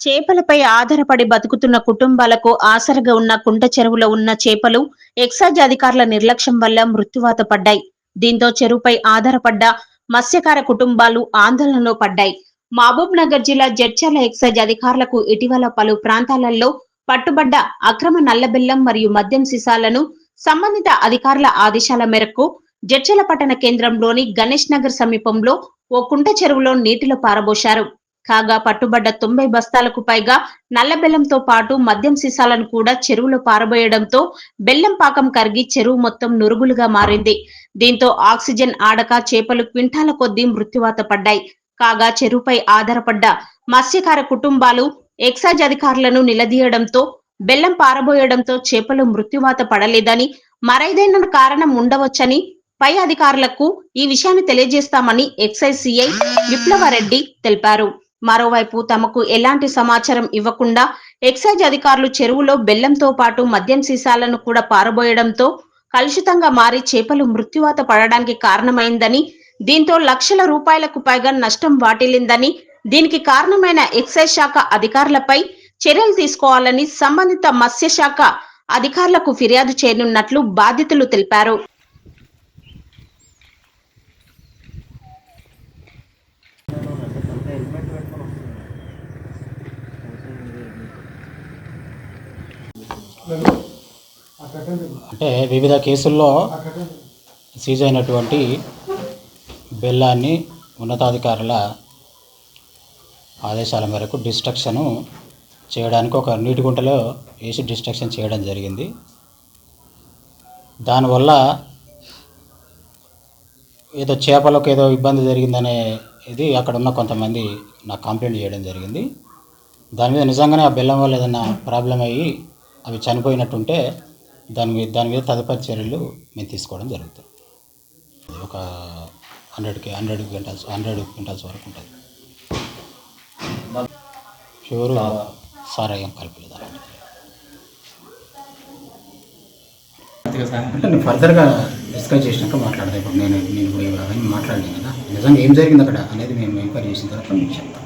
చేపలపై ఆధారపడి బతుకుతున్న కుటుంబాలకు ఆసరగా ఉన్న కుంట చెరువులో ఉన్న చేపలు ఎక్సైజ్ అధికారుల నిర్లక్ష్యం వల్ల మృత్యువాత పడ్డాయి. దీంతో చెరువుపై ఆధారపడ్డ మత్స్యకార కుటుంబాలు ఆందోళనలో పడ్డాయి. మహబూబ్ నగర్ జిల్లా జడ్చర్ల ఎక్సైజ్ అధికారులకు ఇటీవల పలు ప్రాంతాలలో పట్టుబడ్డ అక్రమ నల్లబెల్లం మరియు మద్యం సీసాలను సంబంధిత అధికారుల ఆదేశాల మేరకు జడ్చర్ల పట్టణ కేంద్రంలోని గణేష్ నగర్ సమీపంలో ఓ కుంట చెరువులో నీటిలో పారబోశారు. కాగా పట్టుబడ్డ తొంభై బస్తాలకు పైగా నల్ల బెల్లంతో పాటు మద్యం సీసాలను కూడా చెరువులో పారబోయడంతో బెల్లం పాకం కరిగి చెరువు మొత్తం నురుగులుగా మారింది. దీంతో ఆక్సిజన్ ఆడక చేపలు క్వింటాల కొద్దీ మృత్యువాత పడ్డాయి. కాగా చెరువుపై ఆధారపడ్డ మత్స్యకార కుటుంబాలు ఎక్సైజ్ అధికారులను నిలదీయడంతో బెల్లం పారబోయడంతో చేపలు మృత్యువాత పడలేదని మరైదైన కారణం ఉండవచ్చని పై అధికారులకు ఈ విషయాన్ని తెలియజేస్తామని ఎక్సైజ్ సిఐ విప్లవారెడ్డి తెలిపారు. మరోవైపు తమకు ఎలాంటి సమాచారం ఇవ్వకుండా ఎక్సైజ్ అధికారులు చెరువులో బెల్లంతో పాటు మద్యం సీసాలను కూడా పారబోయడంతో కలుషితంగా మారి చేపలు మృత్యువాత పడడానికి కారణమైందని దీంతో లక్షల రూపాయలకు పైగా నష్టం వాటిల్లిందని దీనికి కారణమైన ఎక్సైజ్ శాఖ అధికారులపై చర్యలు తీసుకోవాలని సంబంధిత మత్స్య శాఖ అధికారులకు ఫిర్యాదు చేయనున్నట్లు బాధితులు తెలిపారు. అంటే వివిధ కేసుల్లో సీజ్ అయినటువంటి బెల్లాన్ని ఉన్నతాధికారుల ఆదేశాల మేరకు డిస్ట్రక్షను చేయడానికి ఒక నీటి గుంటలో వేసి డిస్ట్రక్షన్ చేయడం జరిగింది. దానివల్ల ఏదో చేపలకు ఏదో ఇబ్బంది జరిగిందనే ఇది అక్కడ ఉన్న కొంతమంది నాకు కంప్లైంట్ చేయడం జరిగింది. దాని మీద నిజంగానే ఆ బెల్లం వల్ల ఏదైనా ప్రాబ్లం అయ్యి అవి చనిపోయినట్టుంటే దాని మీద దాని మీద తదుపరి చర్యలు మేము తీసుకోవడం జరుగుతుంది. ఒక హండ్రెడ్కి హండ్రెడ్ క్వింటల్స్ హండ్రెడ్ క్వింటల్స్ వరకు ఉంటుంది. ప్యూర్ సారాయం కలపలేదు అలాంటిది నేను ఫర్దర్గా డిస్కస్ చేసినాక మాట్లాడదాం. ఇప్పుడు నేను నేను అవన్నీ మాట్లాడలేను కదా. నిజంగా ఏం జరిగింది అక్కడ అనేది మేము ఎంక్వైరీ చేసిన తర్వాత మీకు చెప్తాను